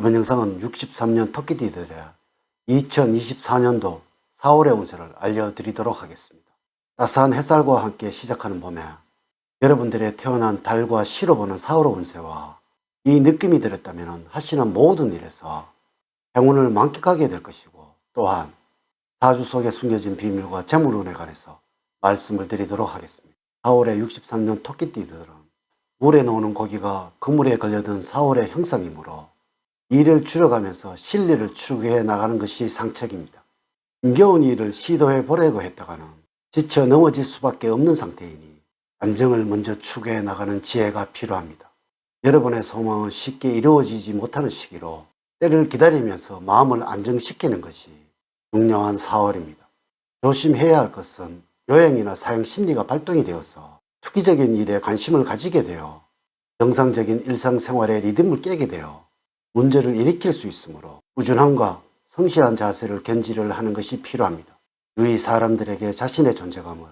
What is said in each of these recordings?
이번 영상은 63년 토끼띠들의 2024년도 4월의 운세를 알려드리도록 하겠습니다. 따스한 햇살과 함께 시작하는 봄에 여러분들의 태어난 달과 시로 보는 4월의 운세와 이 느낌이 들었다면 하시는 모든 일에서 행운을 만끽하게 될 것이고 또한 사주 속에 숨겨진 비밀과 재물운에 관해서 말씀을 드리도록 하겠습니다. 4월의 63년 토끼띠들은 물에 놓는 고기가 그물에 걸려든 4월의 형상이므로 일을 줄여가면서 실리를 추구해 나가는 것이 상책입니다. 힘겨운 일을 시도해 보려고 했다가는 지쳐 넘어질 수밖에 없는 상태이니 안정을 먼저 추구해 나가는 지혜가 필요합니다. 여러분의 소망은 쉽게 이루어지지 못하는 시기로 때를 기다리면서 마음을 안정시키는 것이 중요한 4월입니다. 조심해야 할 것은 요행이나 사형 심리가 발동이 되어서 투기적인 일에 관심을 가지게 되어 정상적인 일상생활의 리듬을 깨게 되어 문제를 일으킬 수 있으므로 꾸준함과 성실한 자세를 견지를 하는 것이 필요합니다. 주위 사람들에게 자신의 존재감을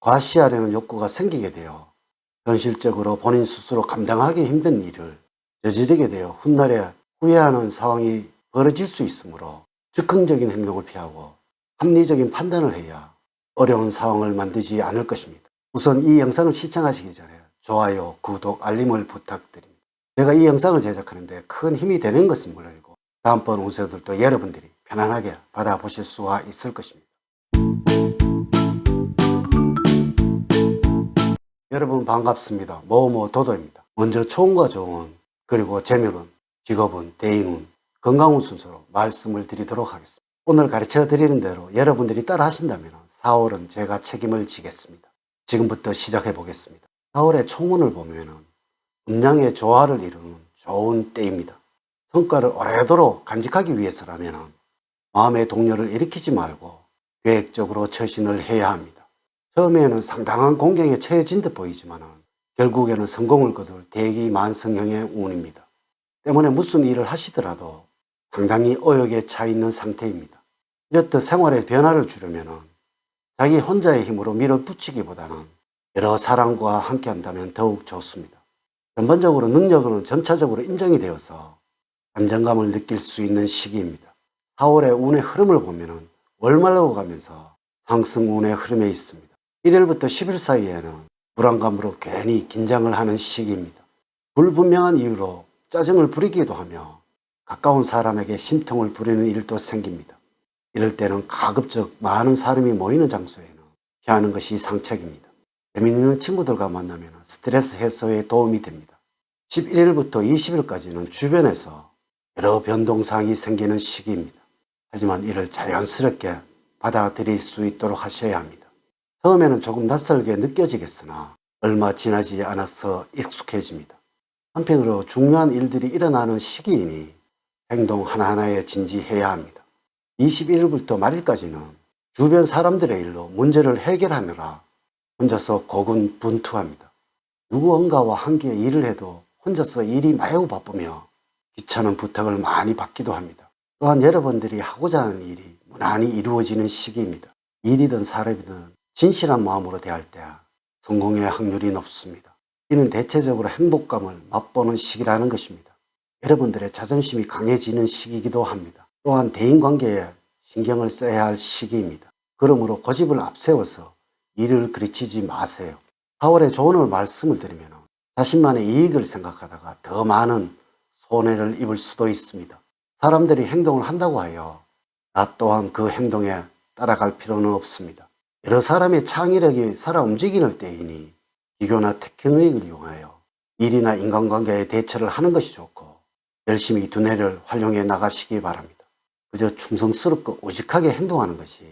과시하려는 욕구가 생기게 되어 현실적으로 본인 스스로 감당하기 힘든 일을 저지르게 되어 훗날에 후회하는 상황이 벌어질 수 있으므로 즉흥적인 행동을 피하고 합리적인 판단을 해야 어려운 상황을 만들지 않을 것입니다. 우선 이 영상을 시청하시기 전에 좋아요, 구독, 알림을 부탁드립니다. 제가 이 영상을 제작하는데 큰 힘이 되는 것은 물론이고 다음번 운세들도 여러분들이 편안하게 받아보실 수가 있을 것입니다. 여러분 반갑습니다. 모모 도도입니다. 먼저 좋은과 좋은 그리고 재물운, 직업운, 대인운, 건강운 순서로 말씀을 드리도록 하겠습니다. 오늘 가르쳐 드리는 대로 여러분들이 따라 하신다면 4월은 제가 책임을 지겠습니다. 지금부터 시작해 보겠습니다. 4월의 총운을 보면은 음양의 조화를 이루는 좋은 때입니다. 성과를 오래도록 간직하기 위해서라면 마음의 동료를 일으키지 말고 계획적으로 처신을 해야 합니다. 처음에는 상당한 공경에 처해진 듯 보이지만 결국에는 성공을 거둘 대기만성형의 운입니다. 때문에 무슨 일을 하시더라도 상당히 의욕에 차 있는 상태입니다. 이렇듯 생활의 변화를 주려면 자기 혼자의 힘으로 밀어붙이기보다는 여러 사람과 함께 한다면 더욱 좋습니다. 전반적으로 능력은 점차적으로 인정이 되어서 안정감을 느낄 수 있는 시기입니다. 4월의 운의 흐름을 보면 월말로 가면서 상승 운의 흐름에 있습니다. 1일부터 10일 사이에는 불안감으로 괜히 긴장을 하는 시기입니다. 불분명한 이유로 짜증을 부리기도 하며 가까운 사람에게 심통을 부리는 일도 생깁니다. 이럴 때는 가급적 많은 사람이 모이는 장소에는 피하는 것이 상책입니다. 재미있는 친구들과 만나면 스트레스 해소에 도움이 됩니다. 11일부터 20일까지는 주변에서 여러 변동사항이 생기는 시기입니다. 하지만 이를 자연스럽게 받아들일 수 있도록 하셔야 합니다. 처음에는 조금 낯설게 느껴지겠으나 얼마 지나지 않아서 익숙해집니다. 한편으로 중요한 일들이 일어나는 시기이니 행동 하나하나에 진지해야 합니다. 21일부터 말일까지는 주변 사람들의 일로 문제를 해결하느라 혼자서 고군분투합니다. 누구언가와 함께 일을 해도 혼자서 일이 매우 바쁘며 귀찮은 부탁을 많이 받기도 합니다. 또한 여러분들이 하고자 하는 일이 무난히 이루어지는 시기입니다. 일이든 사람이든 진실한 마음으로 대할 때 성공의 확률이 높습니다. 이는 대체적으로 행복감을 맛보는 시기라는 것입니다. 여러분들의 자존심이 강해지는 시기이기도 합니다. 또한 대인관계에 신경을 써야 할 시기입니다. 그러므로 고집을 앞세워서 일을 그르치지 마세요. 4월에 조언을 말씀을 드리면 자신만의 이익을 생각하다가 더 많은 손해를 입을 수도 있습니다. 사람들이 행동을 한다고 하여 나 또한 그 행동에 따라갈 필요는 없습니다. 여러 사람의 창의력이 살아 움직이는 때이니 기교나 테크닉을 이용하여 일이나 인간관계에 대처를 하는 것이 좋고 열심히 두뇌를 활용해 나가시기 바랍니다. 그저 충성스럽고 오직하게 행동하는 것이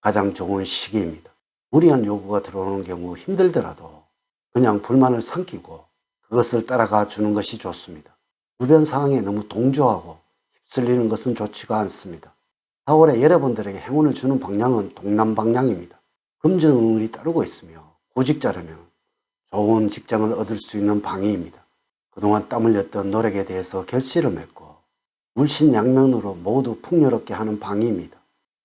가장 좋은 시기입니다. 무리한 요구가 들어오는 경우 힘들더라도 그냥 불만을 삼키고 그것을 따라가 주는 것이 좋습니다. 주변 상황에 너무 동조하고 휩쓸리는 것은 좋지가 않습니다. 4월에 여러분들에게 행운을 주는 방향은 동남 방향입니다. 금전운이 따르고 있으며 구직자라면 좋은 직장을 얻을 수 있는 방위입니다. 그동안 땀 흘렸던 노력에 대해서 결실을 맺고 물신양면으로 모두 풍요롭게 하는 방위입니다.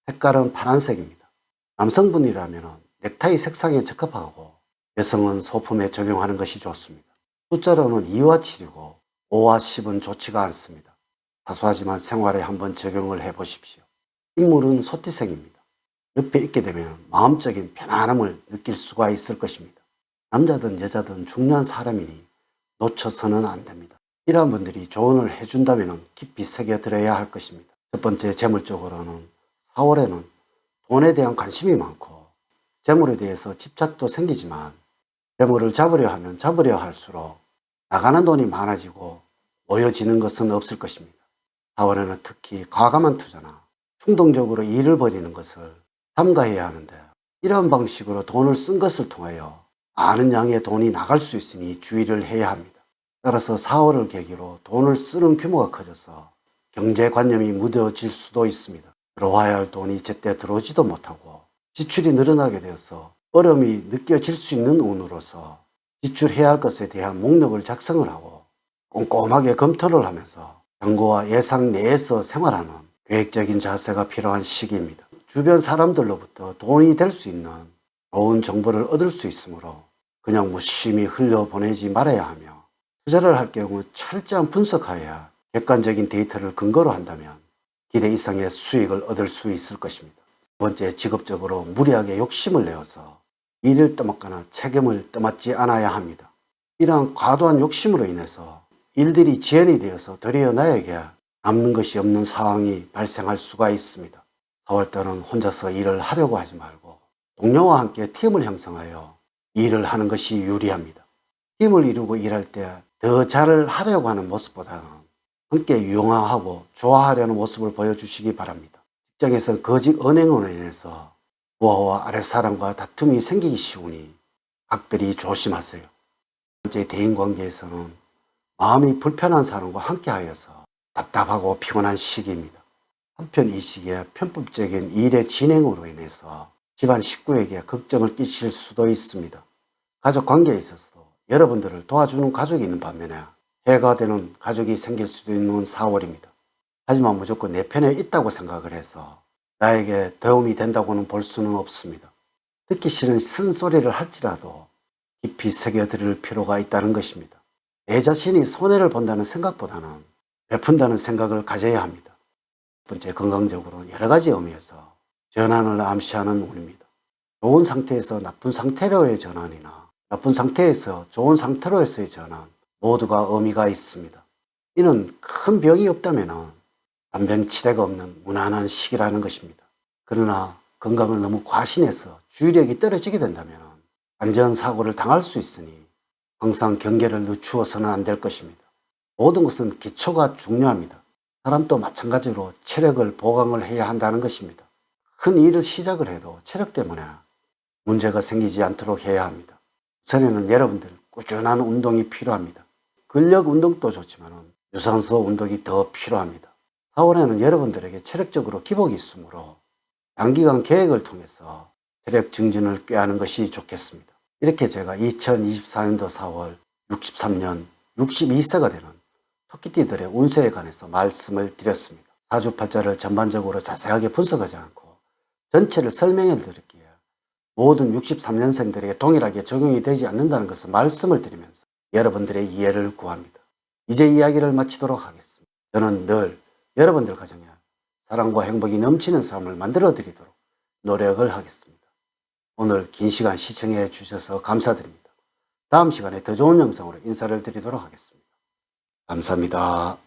색깔은 파란색입니다. 남성분이라면 넥타이 색상에 적합하고 여성은 소품에 적용하는 것이 좋습니다. 숫자로는 2와 7이고 5와 10은 좋지가 않습니다. 사소하지만 생활에 한번 적용을 해 보십시오. 인물은 소띠생입니다. 옆에 있게 되면 마음적인 편안함을 느낄 수가 있을 것입니다. 남자든 여자든 중요한 사람이니 놓쳐서는 안 됩니다. 이러한 분들이 조언을 해준다면 깊이 새겨들어야 할 것입니다. 첫 번째 재물적으로는 4월에는 돈에 대한 관심이 많고 재물에 대해서 집착도 생기지만 재물을 잡으려 하면 잡으려 할수록 나가는 돈이 많아지고 모여지는 것은 없을 것입니다. 4월에는 특히 과감한 투자나 충동적으로 일을 벌이는 것을 삼가해야 하는데 이런 방식으로 돈을 쓴 것을 통하여 많은 양의 돈이 나갈 수 있으니 주의를 해야 합니다. 따라서 4월을 계기로 돈을 쓰는 규모가 커져서 경제관념이 무뎌질 수도 있습니다. 들어와야 할 돈이 제때 들어오지도 못하고 지출이 늘어나게 되어서 어려움이 느껴질 수 있는 운으로서 지출해야 할 것에 대한 목록을 작성을 하고 꼼꼼하게 검토를 하면서 정보와 예상 내에서 생활하는 계획적인 자세가 필요한 시기입니다. 주변 사람들로부터 돈이 될 수 있는 좋은 정보를 얻을 수 있으므로 그냥 무심히 흘려보내지 말아야 하며 투자를 할 경우 철저한 분석하여야 객관적인 데이터를 근거로 한다면 기대 이상의 수익을 얻을 수 있을 것입니다. 두 번째, 직업적으로 무리하게 욕심을 내어서 일을 떠맡거나 책임을 떠맡지 않아야 합니다. 이러한 과도한 욕심으로 인해서 일들이 지연이 되어서 도리어 나에게 남는 것이 없는 상황이 발생할 수가 있습니다. 4월 달은 혼자서 일을 하려고 하지 말고 동료와 함께 팀을 형성하여 일을 하는 것이 유리합니다. 팀을 이루고 일할 때 더 잘 하려고 하는 모습보다는 함께 유용하고 좋아하려는 모습을 보여주시기 바랍니다. 직장에서 거짓 언행으로 인해서 부하와 아랫사람과 다툼이 생기기 쉬우니 각별히 조심하세요. 번째 대인 관계에서는 마음이 불편한 사람과 함께 하여서 답답하고 피곤한 시기입니다. 한편 이 시기에 편법적인 일의 진행으로 인해서 집안 식구에게 걱정을 끼칠 수도 있습니다. 가족 관계에 있어서도 여러분들을 도와주는 가족이 있는 반면에 해가 되는 가족이 생길 수도 있는 4월입니다. 하지만 무조건 내 편에 있다고 생각을 해서 나에게 도움이 된다고는 볼 수는 없습니다. 듣기 싫은 쓴소리를 할지라도 깊이 새겨들을 필요가 있다는 것입니다. 내 자신이 손해를 본다는 생각보다는 베푼다는 생각을 가져야 합니다. 첫 번째 건강적으로 여러 가지 의미에서 전환을 암시하는 운입니다. 좋은 상태에서 나쁜 상태로의 전환이나 나쁜 상태에서 좋은 상태로에서의 전환 모두가 의미가 있습니다. 이는 큰 병이 없다면 단병치레가 없는 무난한 시기라는 것입니다. 그러나 건강을 너무 과신해서 주의력이 떨어지게 된다면 안전사고를 당할 수 있으니 항상 경계를 늦추어서는 안 될 것입니다. 모든 것은 기초가 중요합니다. 사람도 마찬가지로 체력을 보강을 해야 한다는 것입니다. 큰 일을 시작을 해도 체력 때문에 문제가 생기지 않도록 해야 합니다. 우선에는 여러분들 꾸준한 운동이 필요합니다. 근력 운동도 좋지만 유산소 운동이 더 필요합니다. 4월에는 여러분들에게 체력적으로 기복이 있으므로 장기간 계획을 통해서 체력 증진을 꾀하는 것이 좋겠습니다. 이렇게 제가 2024년도 4월 63년 62세가 되는 토끼띠들의 운세에 관해서 말씀을 드렸습니다. 사주팔자를 전반적으로 자세하게 분석하지 않고 전체를 설명해 드릴게요. 모든 63년생들에게 동일하게 적용이 되지 않는다는 것을 말씀을 드리면서 여러분들의 이해를 구합니다. 이제 이야기를 마치도록 하겠습니다. 저는 늘 여러분들 가정에 사랑과 행복이 넘치는 삶을 만들어 드리도록 노력을 하겠습니다. 오늘 긴 시간 시청해 주셔서 감사드립니다. 다음 시간에 더 좋은 영상으로 인사를 드리도록 하겠습니다. 감사합니다.